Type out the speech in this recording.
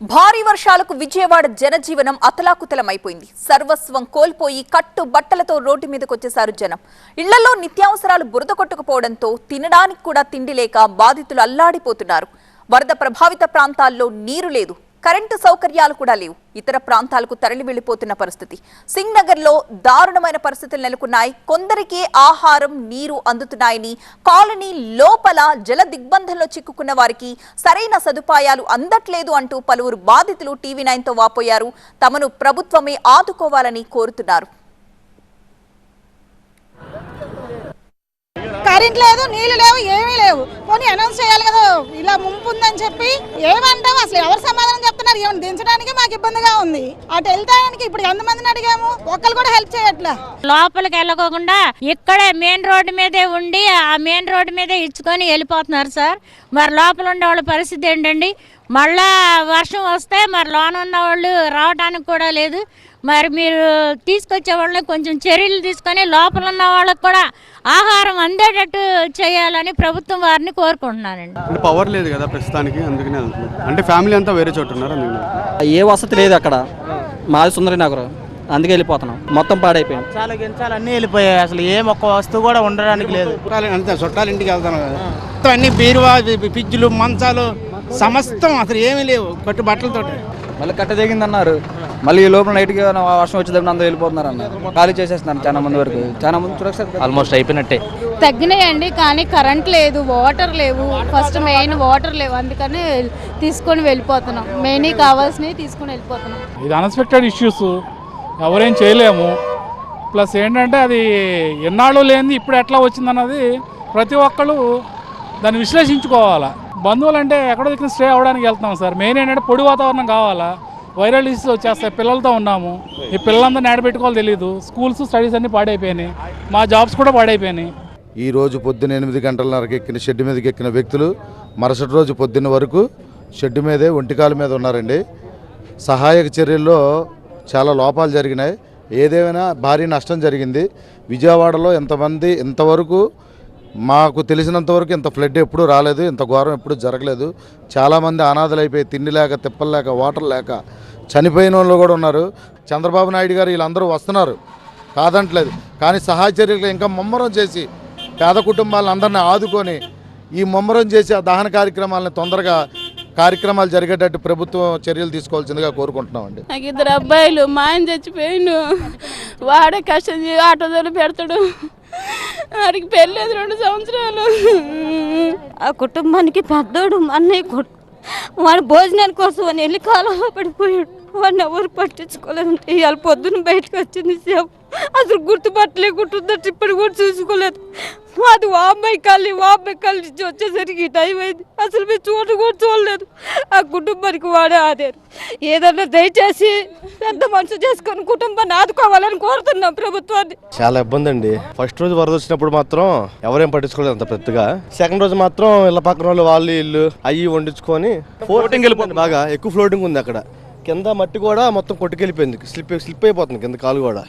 భారీ వర్షాలకు విజయవాడ జనజీవనం అతలాకుతలమైపోయింది. సర్వస్వం కోల్పోయి కట్టు బట్టలతో రోడ్డు మీదకొచ్చేశారు జనం. ఇళ్ళలో నిత్యావసరాలు బురద కొట్టుకుపోవడంతో తినడానికి కూడా తిండి లేక బాధితులు అల్లాడిపోతున్నారు. వరద ప్రభావిత ప్రాంతాల్లో నీరు లేదు. కరెంటు సౌకర్యాలు కూడా లేవు. ఇతర ప్రాంతాలకు తరలి వెళ్ళిపోతున్న పరిస్థితి. సింగ్ నగర్లో దారుణమైన పరిస్థితులు నెలకొన్నాయి. కొందరికే ఆహారం నీరు అందుతున్నాయని కాలనీ లోపల జల దిగ్బంధంలో చిక్కుకున్న వారికి సరైన సదుపాయాలు అందట్లేదు అంటూ పలువురు బాధితులు టీవీ నైన్తో వాపోయారు. తమను ప్రభుత్వమే ఆదుకోవాలని కోరుతున్నారు. కరెంట్ లేదు నీళ్ళు లేవు ఏమీ లేవు. ఇలా ముంపు ఉందని చెప్పి ఏమంటావు అసలు ఎవరు సమాధానం చెప్తున్నారు? ఏమైనా దించడానికి మాకు ఇబ్బందిగా ఉంది. అటు వెళ్తానికి ఇప్పుడు ఎంతమందిని అడిగాము? ఒక్కరు కూడా హెల్ప్ చేయట్లా. లోపలికి వెళ్ళకోకుండా ఇక్కడే మెయిన్ రోడ్డు మీదే ఉండి ఆ మెయిన్ రోడ్డు మీదే ఇచ్చుకొని వెళ్ళిపోతున్నారు సార్. మరి లోపల ఉండే వాళ్ళ పరిస్థితి ఏంటండి? మళ్ళా వర్షం వస్తే మరి లోన ఉన్న వాళ్ళు రావడానికి కూడా లేదు. మరి మీరు తీసుకొచ్చే వాళ్ళని కొంచెం చర్యలు తీసుకొని లోపల ఉన్న వాళ్ళకి కూడా ఆహారం అందేటట్టు చేయాలని ప్రభుత్వం వారిని కోరుకుంటున్నానండి. పవర్ లేదు కదా ప్రస్తుతానికి అందుకనే అంటే ఫ్యామిలీ అంతా వేరే చోట ఉన్నారు ఏ వసతి లేదు అక్కడ. మాది సుందరి నగరం అందుకే వెళ్ళిపోతున్నాం. మొత్తం పాడైపోయింది. చాలా గించాలు అన్నీ వెళ్ళిపోయాయి. అసలు ఏం ఒక్క వస్తువు కూడా ఉండడానికి లేదు. చుట్టాలు అంతే చుట్టాల ఇంటికి వెళ్తాను కదా. మొత్తం అన్ని బీరువా పిజ్జులు మంచాలు సమస్తం అసలు ఏమీ లేవు. కట్టు బట్టలతో మళ్ళీ కట్ట దిగిందన్నారు మళ్ళీ ఈ లోపల నైట్కి వర్షం వచ్చేటప్పుడు అందరూ వెళ్ళిపోతున్నారు అన్నారు. ఖాళీ చేసేస్తున్నారు చాలా మంది వరకు. చాలా మంది సురక్షిత ఆల్మోస్ట్ అయిపోయినట్టే. తగ్గినాయండి కానీ కరెంట్ లేదు వాటర్ లేవు. ఫస్ట్ మెయిన్ వాటర్ లేవు. అందుకని తీసుకొని వెళ్ళిపోతున్నాం. మెయిన్ కావాల్సినవి తీసుకొని వెళ్ళిపోతున్నాం. ఇది అన్ఎక్స్పెక్టెడ్ ఇష్యూస్ ఎవరేం చేయలేము. ప్లస్ ఏంటంటే అది ఎన్నాళ్ళు లేనిది ఇప్పుడు ఎట్లా వచ్చిందన్నది ప్రతి ఒక్కళ్ళు దాన్ని విశ్లేషించుకోవాలా. బంధువులు అంటే ఎక్కడో దగ్గర స్టే అవ్వడానికి వెళ్తున్నాం సార్. మెయిన్ ఏంటంటే పొడి వాతావరణం కావాలా. వైరల్ డిసీజ్ వచ్చేస్తాయి పిల్లలతో ఉన్నాము. ఈ పిల్లలందరూ ఆడబెట్టుకోవాలి తెలియదు స్కూల్స్ స్టడీస్ అన్నీ పాడైపోయినాయి. మా జాబ్స్ కూడా పాడైపోయినాయి. ఈ రోజు పొద్దున్న ఎనిమిది గంటలన్నరకి ఎక్కిన షెడ్ మీదకి ఎక్కిన వ్యక్తులు మరుసటి రోజు పొద్దున్న వరకు షెడ్ మీదే ఒంటికాల మీద ఉన్నారండి. సహాయక చర్యల్లో చాలా లోపాలు జరిగినాయి. ఏదేమైనా భారీ నష్టం జరిగింది. విజయవాడలో ఎంతమంది ఇంతవరకు మాకు తెలిసినంతవరకు ఇంత ఫ్లడ్ ఎప్పుడూ రాలేదు ఇంత ఘోరం ఎప్పుడూ జరగలేదు. చాలామంది అనాథలైపోయి తిండి లేక తిప్పలు లేక వాటర్ లేక చనిపోయిన వాళ్ళు కూడా ఉన్నారు. చంద్రబాబు నాయుడు గారు వీళ్ళందరూ వస్తున్నారు. కాదంటలేదు. కానీ సహాయ చర్యలు ఇంకా ముమ్మరం చేసి పేద కుటుంబాలను అందరినీ ఆదుకొని ఈ ముమ్మరం చేసి ఆ దహన కార్యక్రమాలను తొందరగా కార్యక్రమాలు జరిగేటట్టు ప్రభుత్వం చర్యలు తీసుకోవాల్సిందిగా కోరుకుంటున్నామండి. నాకు ఇద్దరు అబ్బాయిలు మా ఆయన చచ్చిపోయిండు. వాడే కష్టం ఆటో పెడతాడు. వారికి పెళ్ళేది రెండు సంవత్సరాలు. ఆ కుటుంబానికి పెద్దోడు అన్నయ్య వాడు భోజనాల కోసం అని వెళ్ళి కాలంలో పడిపోయాడు. వాడిని ఎవరు పట్టించుకోలేదు ఇవాళ పొద్దున్న బయటకు వచ్చింది సేవ. అసలు గుర్తుపట్టలేకుంటుందంటే ఇప్పుడు కూడా చూసుకోలేదు. అది వా అమ్మాయి కళ్ళి వా అమ్మాయి కళ్ళి నుంచి వచ్చేసరికి టైం అయింది. అసలు మీరు చూడ కూడా చూడలేదు. ఆ కుటుంబానికి వాడే ఆడారు ఏదన్నా దయచేసి పెద్ద మనసు చేసుకొని కుటుంబాన్ని ఆదుకోవాలని కోరుతున్నాం ప్రభుత్వాన్ని. చాలా ఇబ్బంది అండి ఫస్ట్ రోజు వరద వచ్చినప్పుడు మాత్రం ఎవరేం పట్టించుకోలేదు అంత పెద్దగా. సెకండ్ రోజు మాత్రం ఇళ్ళ పక్కన వాళ్ళు వాళ్ళు ఇల్లు అయ్యి వండించుకొని ఫ్లోటింగ్ వెళ్ళిపోతుంది బాగా ఎక్కువ ఫ్లోటింగ్ ఉంది అక్కడ. కింద మట్టి కూడా మొత్తం కొట్టుకెళ్ళిపోయింది. స్లిప్ స్లిప్ అయిపోతుంది కింద కాలు కూడా.